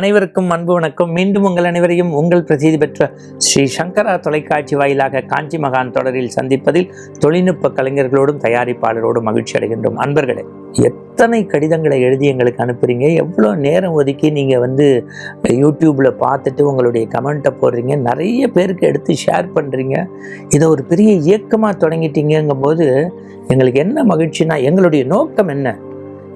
அனைவருக்கும் அன்பு வணக்கம். மீண்டும் உங்கள் அனைவரையும் உங்கள் பிரசித்தி பெற்ற ஸ்ரீ சங்கரா தொலைக்காட்சி வாயிலாக காஞ்சி மகான் தொடரில் சந்திப்பதில் தொழில்நுட்ப கலைஞர்களோடும் தயாரிப்பாளரோடும் மகிழ்ச்சி அடைகின்றோம். அன்பர்களே எத்தனை கடிதங்களை எழுதி எங்களுக்கு அனுப்புகிறீங்க எவ்வளோ நேரம் ஒதுக்கி நீங்கள் வந்து யூடியூப்பில் பார்த்துட்டு உங்களுடைய கமெண்ட்டை போடுறீங்க? நிறைய பேருக்கு எடுத்து ஷேர் பண்ணுறீங்க இதை ஒரு பெரிய இயக்கமாக தொடங்கிட்டீங்கங்கும்போது எங்களுக்கு என்ன மகிழ்ச்சினா எங்களுடைய நோக்கம் என்ன?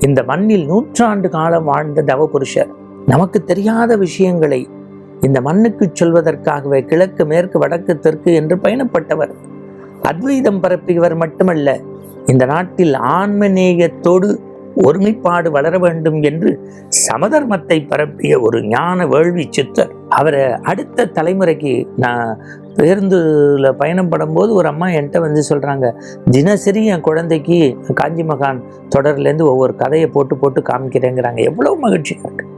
இந்த மண்ணில் நூற்றாண்டு காலம் வாழ்ந்த தவபுருஷர் நமக்கு தெரியாத விஷயங்களை இந்த மண்ணுக்கு சொல்வதற்காகவே கிழக்கு மேற்கு வடக்கு தெற்கு என்று பயணப்பட்டவர். அத்வைதம் பரப்பியவர் மட்டுமல்ல இந்த நாட்டில் ஆன்மநேயத்தோடு ஒருமைப்பாடு வளர வேண்டும் என்று சமதர்மத்தை பரப்பிய ஒரு ஞான வேள்வி சித்தர். அவரை அடுத்த தலைமுறைக்கு நான் பேருந்துல பயணம் படும்போது ஒரு அம்மா என்கிட்ட வந்து சொல்கிறாங்க தினசரி என் குழந்தைக்கு காஞ்சி மகான் தொடர்லேருந்து ஒவ்வொரு கதையை போட்டு போட்டு காமிக்கிறேங்கிறாங்க. எவ்வளோ மகிழ்ச்சியாக இருக்குது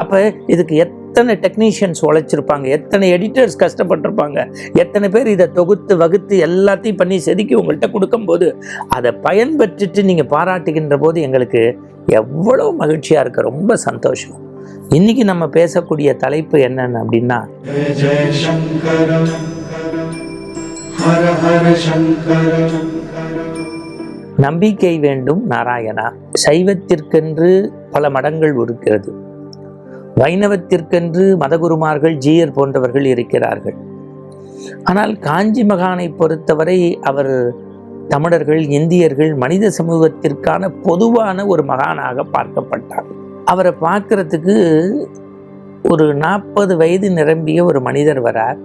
அப்போ இதுக்கு எத்தனை டெக்னீஷியன்ஸ் உழைச்சிருப்பாங்க? எத்தனை எடிட்டர்ஸ் கஷ்டப்பட்டிருப்பாங்க? எத்தனை பேர் இதை தொகுத்து வகுத்து எல்லாத்தையும் பண்ணி செதுக்கி உங்கள்கிட்ட கொடுக்கும்போது அதை பயன்பெற்றுட்டு நீங்கள் பாராட்டுகின்ற போது எங்களுக்கு எவ்வளோ மகிழ்ச்சியாக இருக்குது ரொம்ப சந்தோஷம். இன்னைக்கு நம்ம பேசக்கூடிய தலைப்பு என்னன்னு அப்படின்னா நம்பிக்கை வேண்டும் நாராயணா. சைவத்திற்கென்று பல மடங்கள் இருக்கிறது. வைணவத்திற்கென்று மதகுருமார்கள் ஜீயர் போன்றவர்கள் இருக்கிறார்கள். ஆனால் காஞ்சி மகானை பொறுத்தவரை அவர் தமிழர்கள் இந்தியர்கள் மனித சமூகத்திற்கான பொதுவான ஒரு மகானாக பார்க்கப்பட்டார். அவரை பார்க்கறதுக்கு ஒரு நாற்பது வயது நிரம்பிய ஒரு மனிதர் வரார்.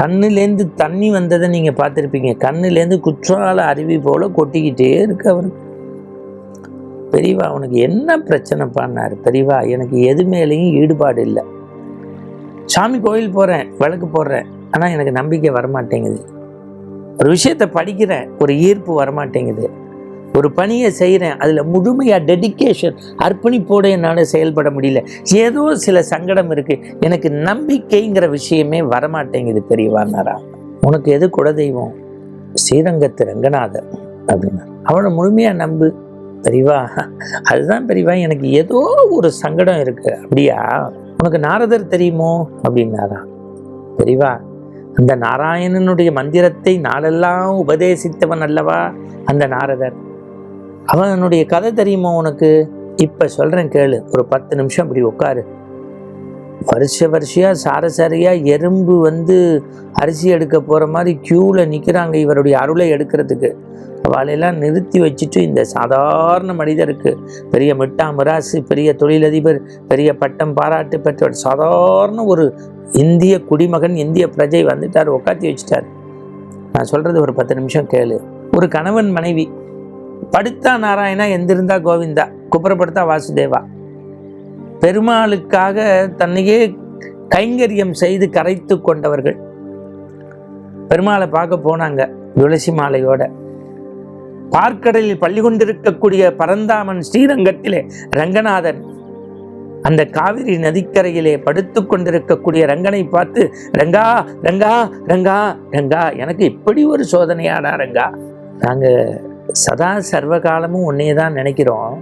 கண்ணுலேருந்து தண்ணி வந்ததை நீங்கள் பார்த்துருப்பீங்க. கண்ணுலேருந்து குற்றால அருவி போல கொட்டிக்கிட்டே இருக்கு அவருக்கு. பெரியவா உனக்கு என்ன பிரச்சனை பண்ணார்? பெரியவா எனக்கு எது மேலேயும் ஈடுபாடு இல்லை. சாமி கோயில் போகிறேன் விளக்கு போடுறேன் ஆனால் எனக்கு நம்பிக்கை வரமாட்டேங்குது. ஒரு விஷயத்தை படிக்கிறேன் ஒரு ஈர்ப்பு வரமாட்டேங்குது. ஒரு பணியை செய்கிறேன் அதில் முழுமையாக டெடிகேஷன் அர்ப்பணிப்போடு என்னால் செயல்பட முடியல. ஏதோ சில சங்கடம் இருக்குது எனக்கு நம்பிக்கைங்கிற விஷயமே வரமாட்டேங்குது பெரியவான்னாரா உனக்கு எது குலதெய்வம்? ஸ்ரீரங்கத்து ரங்கநாதர் அப்படின்னா. அவனை முழுமையாக நம்பு. பெரியவா அதுதான் பெரியவா எனக்கு ஏதோ ஒரு சங்கடம் இருக்கு. அப்படியா? உனக்கு நாரதர் தெரியுமோ? அப்படின்னாரா. பெரியவா அந்த நாராயணனுடைய மந்திரத்தை நாளெல்லாம் உபதேசித்தவன் அல்லவா? அந்த நாரதர். அவனுடைய கதை தெரியுமா உனக்கு? இப்போ சொல்கிறேன் கேளு. ஒரு பத்து நிமிஷம் அப்படி உட்காரு. வருஷ வருஷையாக சாரசாரியாக எறும்பு வந்து அரிசி எடுக்க போகிற மாதிரி க்யூவில் நிற்கிறாங்க இவருடைய அருளை எடுக்கிறதுக்கு. அவளையெல்லாம் நிறுத்தி வச்சுட்டு இந்த சாதாரண மனிதருக்கு பெரிய மிட்டாமராசு பெரிய தொழிலதிபர் பெரிய பட்டம் பாராட்டு பெற்றவர் சாதாரண ஒரு இந்திய குடிமகன் இந்திய பிரஜை வந்துட்டார் உட்காத்தி வச்சுட்டார். நான் சொல்கிறது ஒரு பத்து நிமிஷம் கேளு. ஒரு கணவன் மனைவி படுத்தா நாராயணா எந்திருந்தா கோவிந்தா குப்புறப்படுத்தா வாசுதேவா பெருமாளுக்காக தன்னையே கைங்கரியம் செய்து கரைத்து கொண்டவர்கள். பெருமாளை பார்க்க போனாங்க துளசி மாலையோட. பார்க்கடலில் பள்ளி கொண்டிருக்கக்கூடிய பரந்தாமன் ஸ்ரீரங்கத்திலே ரங்கநாதன் அந்த காவிரி நதிக்கரையிலே படுத்து கொண்டிருக்கக்கூடிய ரங்கனை பார்த்து ரங்கா ரங்கா ரங்கா ரங்கா எனக்கு இப்படி ஒரு சோதனையாடா ரங்கா. நாங்கள் சதா சர்வகாலமும் உன்னையே தான் நினைக்கிறோம்.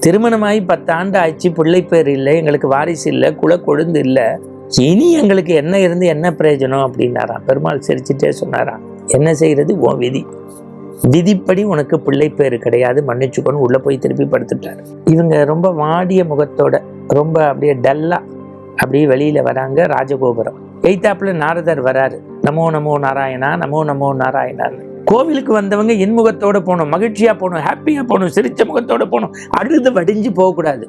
திருமணமாகி பத்தாண்டு ஆச்சு பிள்ளை பேர் இல்லை எங்களுக்கு வாரிசு இல்லை குல கொழுந்து இல்லை. இனி எங்களுக்கு என்ன இருந்து என்ன பிரயோஜனம் அப்படின்னாராம். பெருமாள் சிரிச்சுட்டே சொன்னாராம். என்ன செய்கிறது? உன் விதி. விதிப்படி உனக்கு பிள்ளை பேர் கிடையாது மன்னிச்சுக்கோன்னு உள்ளே போய் திருப்பி படுத்துட்டார். இவங்க ரொம்ப வாடிய முகத்தோட ரொம்ப அப்படியே டல்லாக அப்படியே வெளியில் வராங்க ராஜகோபுரம். எய்தாப்புல நாரதர் வராரு. நமோ நமோ நாராயணா நமோ நமோ நாராயணான்னு. கோவிலுக்கு வந்தவங்க இன்முகத்தோடு போகணும் மகிழ்ச்சியாக போகணும் ஹாப்பியாக போகணும் சிரித்த முகத்தோடு போகணும் அழுது வடிஞ்சு போகக்கூடாது.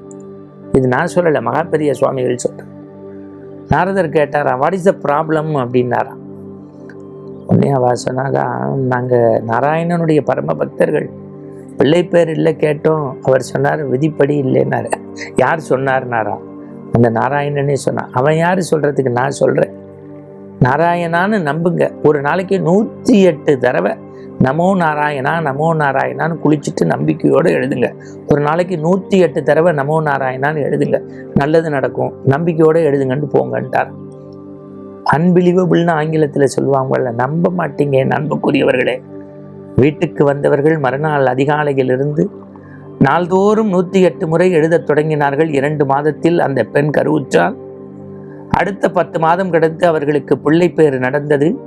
இது நான் சொல்லலை மகாபெரிய சுவாமிகள் சொல்கிறேன் நாரதர் கேட்டாராம் வாட் இஸ் த ப்ராப்ளம் அப்படின்னாராம். உடனே அவ சொன்னாங்க நாங்கள் நாராயணனுடைய பரம பக்தர்கள். பிள்ளை பேர் இல்லை கேட்டோம். அவர் சொன்னார் விதிப்படி இல்லைன்னாரு. யார் சொன்னார்னாரா அந்த நாராயணனே சொன்னான் அவன் யார் சொல்கிறதுக்கு நான் சொல்கிறேன் நாராயணான்னு நம்புங்க. ஒரு நாளைக்கு நூற்றி எட்டு தடவை நமோ நாராயணா நமோ நாராயணான்னு குளிச்சுட்டு நம்பிக்கையோடு எழுதுங்க. ஒரு நாளைக்கு நூற்றி எட்டு தடவை நமோ நாராயணான்னு எழுதுங்க. நல்லது நடக்கும். நம்பிக்கையோடு எழுதுங்கன்ட்டு போங்கன்ட்டார். அன்பிலிவபிள்னு ஆங்கிலத்தில் சொல்லுவாங்கல்ல நம்ப மாட்டீங்க என் வீட்டுக்கு வந்தவர்கள் மறுநாள் அதிகாலையிலிருந்து நாள்தோறும் நூற்றி எட்டு முறை எழுதத் தொடங்கினார்கள். இரண்டு மாதத்தில் அந்த பெண் கருவுற்றால் அடுத்த பத்து மாதம் கிடந்து அவர்களுக்கு பிள்ளை நடந்தது.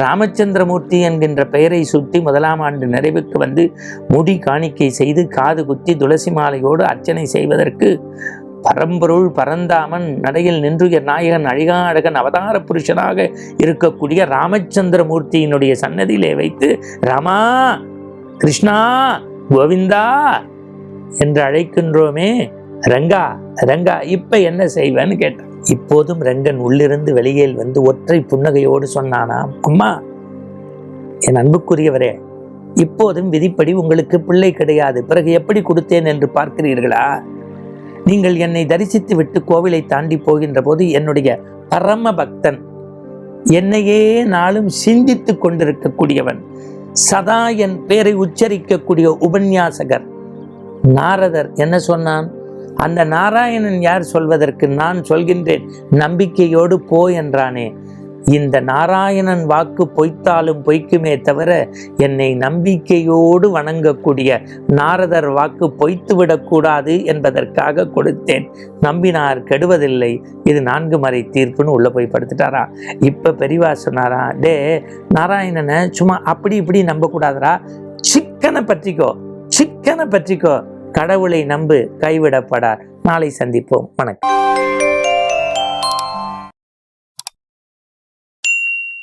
ராமச்சந்திரமூர்த்தி என்கின்ற பெயரை சுட்டி முதலாம் ஆண்டு நிறைவுக்கு வந்து முடி காணிக்கை செய்து காது குத்தி துளசி மாலையோடு அர்ச்சனை செய்வதற்கு பரம்பொருள் பரந்தாமன் நடையில் நின்றுயர் நாயகன் அழிகாடகன் அவதார புருஷனாக இருக்கக்கூடிய ராமச்சந்திரமூர்த்தியினுடைய சன்னதியிலே வைத்து ராமா கிருஷ்ணா கோவிந்தா என்று அழைக்கின்றோமே. ரங்கா ரங்கா இப்ப என்ன செய்வேன்னு கேட்டான். இப்போதும் ரங்கன் உள்ளிருந்து வெளியில் வந்து ஒற்றை புன்னகையோடு சொன்னானாம் அம்மா என் அன்புக்குரியவரே இப்போதும் விதிப்படி உங்களுக்கு பிள்ளை கிடையாது. பிறகு எப்படி கொடுத்தேன் என்று பார்க்கிறீர்களா? நீங்கள் என்னை தரிசித்து விட்டு கோவிலை தாண்டி போகின்ற போது என்னுடைய பரம பக்தன் என்னையே நாளும் சிந்தித்து கொண்டிருக்கக்கூடியவன் சதா என் பேரை உச்சரிக்கக்கூடிய உபன்யாசகர் நாரதர் என்ன சொன்னான்? அந்த நாராயணன் யார் சொல்வதற்கு நான் சொல்கின்றேன்? நம்பிக்கையோடு போ என்றானே. இந்த நாராயணன் வாக்கு பொய்த்தாலும் பொய்க்குமே தவிர என்னை நம்பிக்கையோடு வணங்கக்கூடிய நாரதர் வாக்கு பொய்த்து விடக்கூடாது என்பதற்காக கொடுத்தேன். நம்பினார் கெடுவதில்லை. இது நான்கு மறை தீர்ப்புன்னு உள்ளே போய் படுத்துட்டாரா? இப்போ பெரியவா சொன்னாரா டே நாராயணனை சும்மா அப்படி இப்படி நம்பக்கூடாதரா சிக்கனை பற்றிக்கோ. சிக்கனை பற்றிக்கோ. கடவுளை நம்பு கைவிடப்படார். நாளை சந்திப்போம். வணக்கம்.